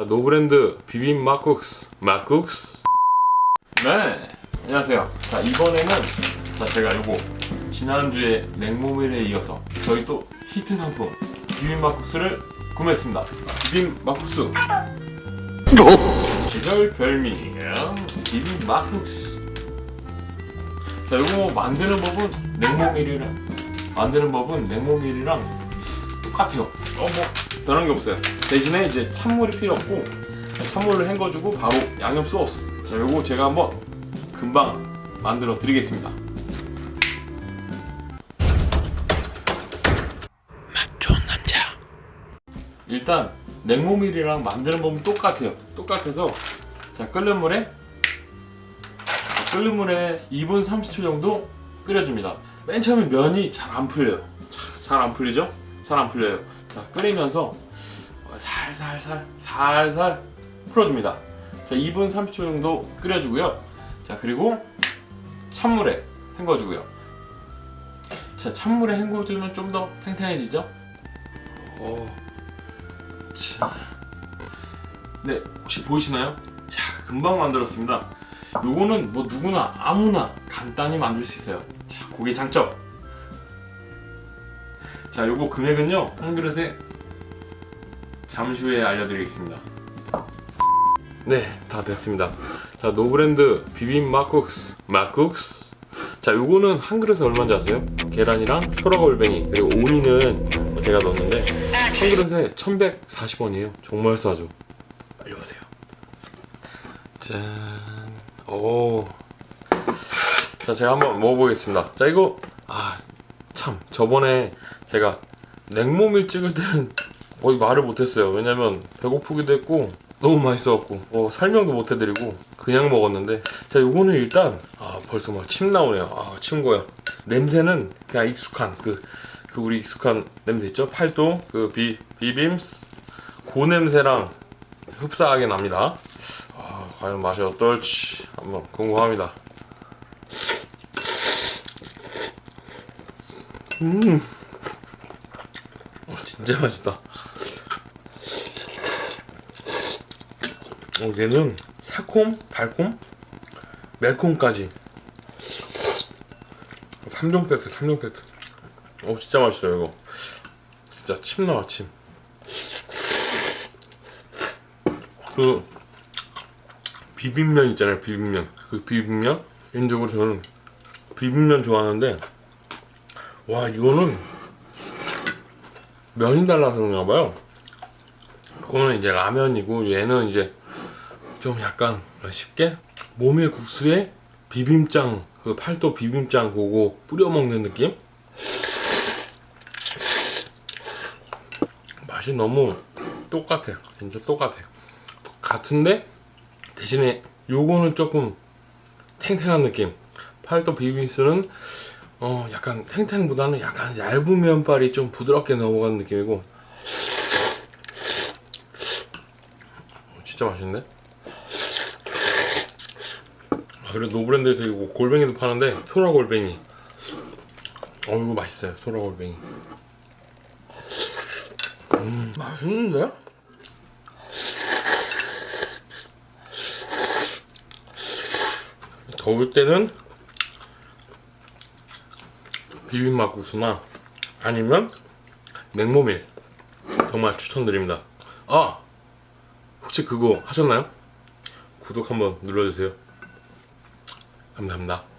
자, 노브랜드 비빔 막국수. 막국수? 네 안녕하세요. 자 이번에는 자 제가 요거 지난주에 냉모밀에 이어서 저희 또 히트 상품 비빔 막국수를 구매했습니다. 비빔 막국수. 시절 별명 비빔 막국수. 자 요거 만드는 법은 냉모밀이랑 만드는 법은 냉모밀이랑 똑같아요. 어뭐 변한 게 없어요. 대신에 이제 찬물이 필요 없고 찬물을 헹궈주고 바로 양념 소스. 자 요거 제가 한번 금방 만들어 드리겠습니다. 맛 좋은 남자. 일단 냉모밀이랑 만드는 법은 똑같아요. 똑같아서 자 끓는 물에 자, 끓는 물에 2분 30초 정도 끓여줍니다. 맨 처음에 면이 잘 안 풀려요. 잘 안 풀리죠? 잘 안 풀려요 자 끓이면서 살살살 살살 풀어줍니다. 자 2분 30초 정도 끓여주고요. 자 그리고 찬물에 헹궈주고요. 자 찬물에 헹궈주면 좀 더 탱탱해지죠? 어. 자. 네 혹시 보이시나요? 자 금방 만들었습니다. 요거는 뭐 누구나 아무나 간단히 만들 수 있어요. 자 고기 장점. 자 요거 금액은요 한 그릇에 잠시 후에 알려드리겠습니다. 네, 다 됐습니다. 자, 노브랜드 비빔 막국수, 막국수. 자, 요거는 한 그릇에 얼마인지 아세요? 계란이랑 소라골뱅이 그리고 오이는 제가 넣었는데 한 그릇에 1,140원이에요. 정말 싸죠. 빨리 오세요. 짠. 오. 자, 제가 한번 먹어보겠습니다. 자, 이거 아, 참 저번에 제가 냉모밀 찍을 때는 거의 말을 못했어요. 왜냐면 배고프기도 했고 너무 맛있어갖고 어, 설명도 못해드리고 그냥 먹었는데 자 요거는 일단 아 벌써 막 침 나오네요. 아 침 고요. 냄새는 그냥 익숙한 그, 그 우리 익숙한 냄새 있죠? 팔도 그 비, 비빔스 고 냄새랑 흡사하게 납니다. 아, 과연 맛이 어떨지 한번 궁금합니다. 음, 어, 진짜 맛있다. 어, 얘는 새콤, 달콤, 매콤까지 3종 세트, 3종 세트. 어, 진짜 맛있어요, 이거. 진짜 침 나와, 침. 그, 비빔면 있잖아요, 비빔면. 그 비빔면? 개인적으로 저는 비빔면 좋아하는데, 와, 이거는 면이 달라서 그런가 봐요. 그거는 이제 라면이고, 얘는 이제 좀 약간 쉽게 모밀 국수에 비빔장 그 팔도 비빔장 그거 뿌려 먹는 느낌? 맛이 너무 똑같아요. 진짜 똑같아요. 같은데 대신에 요거는 조금 탱탱한 느낌. 팔도 비빔스는 어 약간 탱탱보다는 약간 얇은 면발이 좀 부드럽게 넘어가는 느낌이고 진짜 맛있는데? 아, 그리고 노브랜드에서 이거 골뱅이도 파는데 소라 골뱅이. 어 이거 맛있어요 소라 골뱅이. 음 맛있는데? 더울 때는 비빔막국수나 아니면 냉모밀 정말 추천드립니다. 아 혹시 그거 하셨나요? 구독 한번 눌러주세요. 감사합니다.